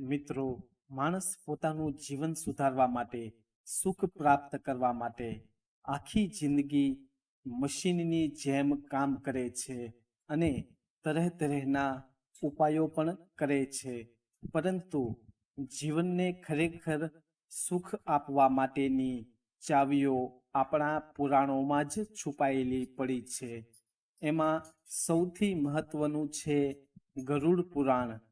મિત્રો, માણસ પોતાનું જીવન સુધારવા માટે, સુખ પ્રાપ્ત કરવા માટે આખી જિંદગી મશીનની જેમ કામ કરે છે અને તરહ તરહના ઉપાયો પણ કરે છે. પરંતુ જીવનને ખરેખર સુખ આપવા માટેની ચાવીઓ આપણા પુરાણોમાં જ છુપાયેલી પડી છે. એમાં સૌથી મહત્વનું છે ગરુડ પુરાણ.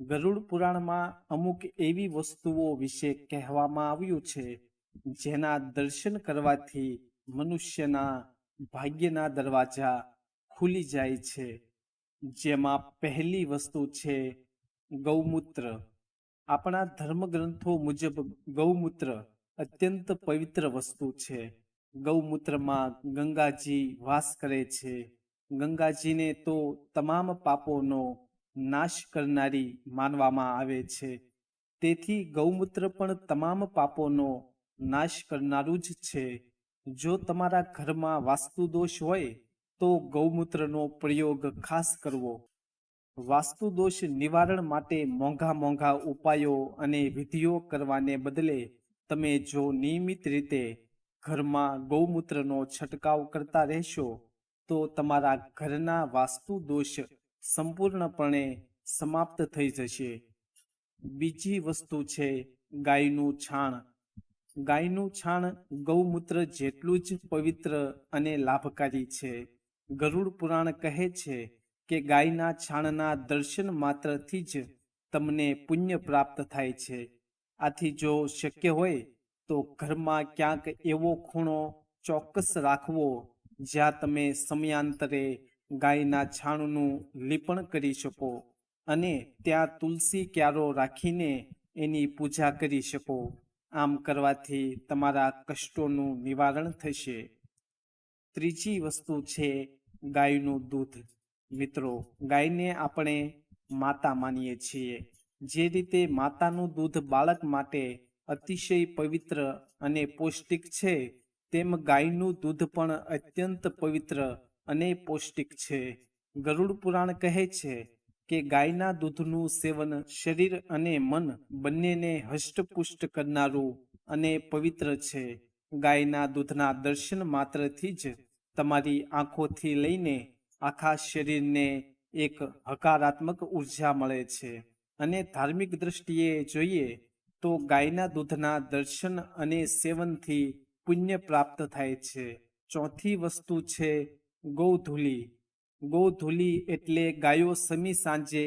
ગરુડ પુરાણમાં અમુક એવી વસ્તુઓ વિશે કહેવામાં આવ્યું છે, જેના દર્શન કરવાથી મનુષ્યના ભાગ્યના દરવાજા ખુલી જાય છે. જેમાં પહેલી વસ્તુ છે ગૌમૂત્ર. આપણા ધર્મગ્રંથો મુજબ ગૌમૂત્ર અત્યંત પવિત્ર વસ્તુ છે. ગૌમૂત્રમાં ગંગાજી વાસ કરે છે. ગંગાજીને તો તમામ પાપોનો નાશ કરનારી માનવામાં આવે છે. તેથી ગૌમૂત્ર પણ તમામ પાપોનો નાશ કરનારું જ છે. જો તમારા ઘરમાં વાસ્તુ દોષ હોય, તો ગૌમૂત્રનો પ્રયોગ ખાસ કરવો. વાસ્તુ દોષ નિવારણ માટે મોંઘા મોંઘા ઉપાયો અને વિધિઓ કરવાને બદલે તમે જો નિયમિત રીતે ઘરમાં ગૌમૂત્રનો છંટકાવ કરતા રહેશો, તો તમારા ઘરના વાસ્તુ દોષ સંપૂર્ણપણે સમાપ્ત થઈ જશે. બીજી વસ્તુ છે ગાયનું છાણ. ગાયનું છાણ ગૌમૂત્ર જેટલું જ પવિત્ર અને લાભકારી છે. ગરુડ પુરાણ કહે છે કે ગાયના છાણના દર્શન માત્રથી જ તમને પુણ્ય પ્રાપ્ત થાય છે. આથી જો શક્ય હોય તો ઘરમાં ક્યાંક એવો ખૂણો ચોક્કસ રાખવો જ્યાં તમે સમયાંતરે ગાયના છાણનું લીપણ કરી શકો અને ત્યાં તુલસી ક્યારો રાખીને એની પૂજા કરી શકો. આમ કરવાથી તમારા કષ્ટોનું નિવારણ થશે. ત્રીજી વસ્તુ છે ગાયનું દૂધ. મિત્રો, ગાયને આપણે માતા માનીએ છીએ. જે રીતે માતાનું દૂધ બાળક માટે અતિશય પવિત્ર અને પૌષ્ટિક છે, તેમ ગાયનું દૂધ પણ અત્યંત પવિત્ર અને પૌષ્ટિક છે. ગરુડ પુરાણ કહે છે કે ગાયના દૂધનું સેવન શરીર અને મન બંનેને હષ્ટપુષ્ટ કરનારું અને પવિત્ર છે. ગાયના દૂધના દર્શન માત્રથી જ તમારી આંખોથી લઈને આખા શરીરને એક હકારાત્મક ઊર્જા મળે છે. અને ધાર્મિક દ્રષ્ટિએ જોઈએ તો ગાયના દૂધના દર્શન અને સેવનથી પુણ્ય પ્રાપ્ત થાય છે. ચોથી વસ્તુ છે ગૌધૂલી. ગૌધૂલી એટલે ગાયો સમી સાંજે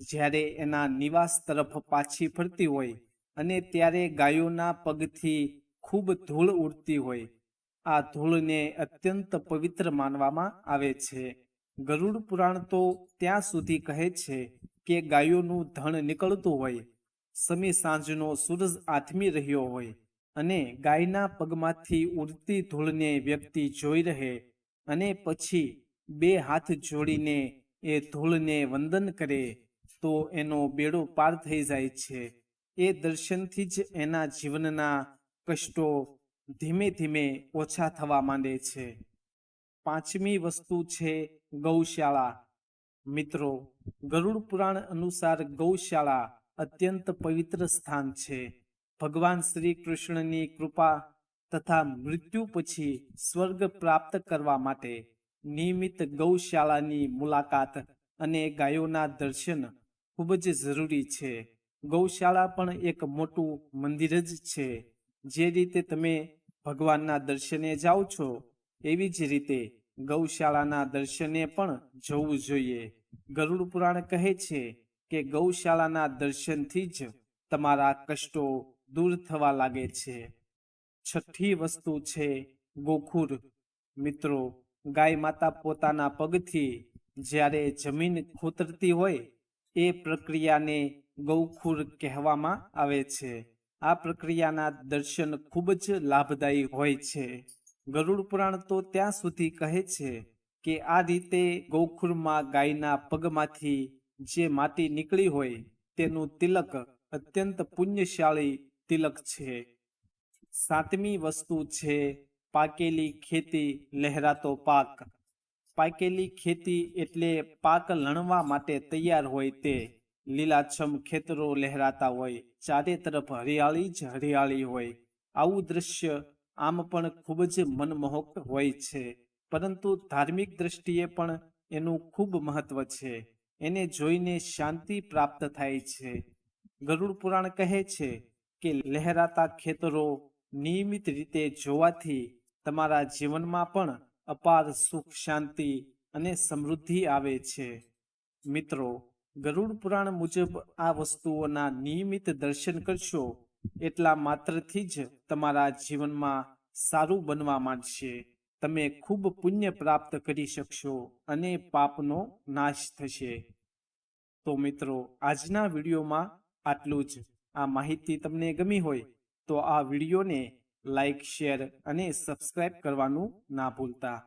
જ્યારે એના નિવાસ તરફ પાછી ફરતી હોય અને ત્યારે ગાયોના પગથી ખૂબ ધૂળ ઉડતી હોય. આ ધૂળને અત્યંત પવિત્ર માનવામાં આવે છે. ગરુડ પુરાણ તો ત્યાં સુધી કહે છે કે ગાયોનું ધણ નીકળતું હોય. સમી સાંજનો સૂરજ આથમી રહ્યો હોય અને ગાયના પગમાંથી ઉડતી ધૂળને વ્યક્તિ જોઈ રહે અને પછી બે હાથ જોડીને એ ધૂળને વંદન કરે, તો એનો બેડો પાર થઈ જાય છે. એ દર્શનથી જ એના જીવનના કષ્ટો ધીમે ધીમે ઓછા થવા માંડે છે. પાંચમી વસ્તુ છે ગૌશાળા. મિત્રો, ગરુડ પુરાણ અનુસાર ગૌશાળા અત્યંત પવિત્ર સ્થાન છે. ભગવાન શ્રી કૃષ્ણની કૃપા તથા મૃત્યુ પછી સ્વર્ગ પ્રાપ્ત કરવા માટે નિયમિત ગૌશાળાની મુલાકાત અને ગાયોના દર્શન ખૂબ જ જરૂરી છે. ગૌશાળા પણ એક મોટું મંદિર જ છે. જે રીતે તમે ભગવાનના દર્શને જાઓ છો, એવી જ રીતે ગૌશાળાના દર્શને પણ જવું જોઈએ. ગરુડ પુરાણ કહે છે કે ગૌશાળાના દર્શનથી જ તમારા કષ્ટો દૂર થવા લાગે છે. છઠ્ઠી વસ્તુ છે ગોખુર. મિત્રો, ગાય માતા પોતાના પગથી જ્યારે જમીન ખોતરતી હોય, એ પ્રક્રિયાને ગૌખુર કહેવામાં આવે છે. આ પ્રક્રિયાના દર્શન ખૂબ જ લાભદાયી હોય છે. ગરુડ પુરાણ તો ત્યાં સુધી કહે છે કે આ રીતે ગૌખુરમાં ગાયના પગમાંથી જે માટી નીકળી હોય, તેનું તિલક અત્યંત પુણ્યશાળી તિલક છે. સાતમી વસ્તુ છે પાકેલી ખેતી, લહેરાતો પાક. પાકેલી ખેતી એટલે પાક લણવા માટે તૈયાર હોય તે. લીલાછમ ખેતરો લહેરાતા હોય, ચારે તરફ હરિયાળી જ હરિયાળી હોય. આવું દ્રશ્ય આમ પણ ખૂબ જ મનમોહક હોય છે, પરંતુ ધાર્મિક દ્રષ્ટિએ પણ એનું ખૂબ મહત્વ છે. એને જોઈને શાંતિ પ્રાપ્ત થાય છે. ગરુડ પુરાણ કહે છે કે, લહેરાતા ખેતરો નિયમિત રીતે જોવાથી તમારા જીવનમાં પણ અપાર સુખ, શાંતિ અને સમૃદ્ધિ આવે છે. મિત્રો, ગરુડ પુરાણ મુજબ આ વસ્તુઓના નિયમિત દર્શન કરશો એટલા માત્રથી જ તમારા જીવનમાં સારું બનવા માંડશે. તમે ખૂબ પુણ્ય પ્રાપ્ત કરી શકશો અને પાપનો નાશ થશે. તો મિત્રો, આજના વિડીયોમાં આટલું જ. આ માહિતી તમને ગમી હોય તો આ વિડીયોને લાઈક શેર અને સબસ્ક્રાઇબ કરવાનું ના ભૂલતા.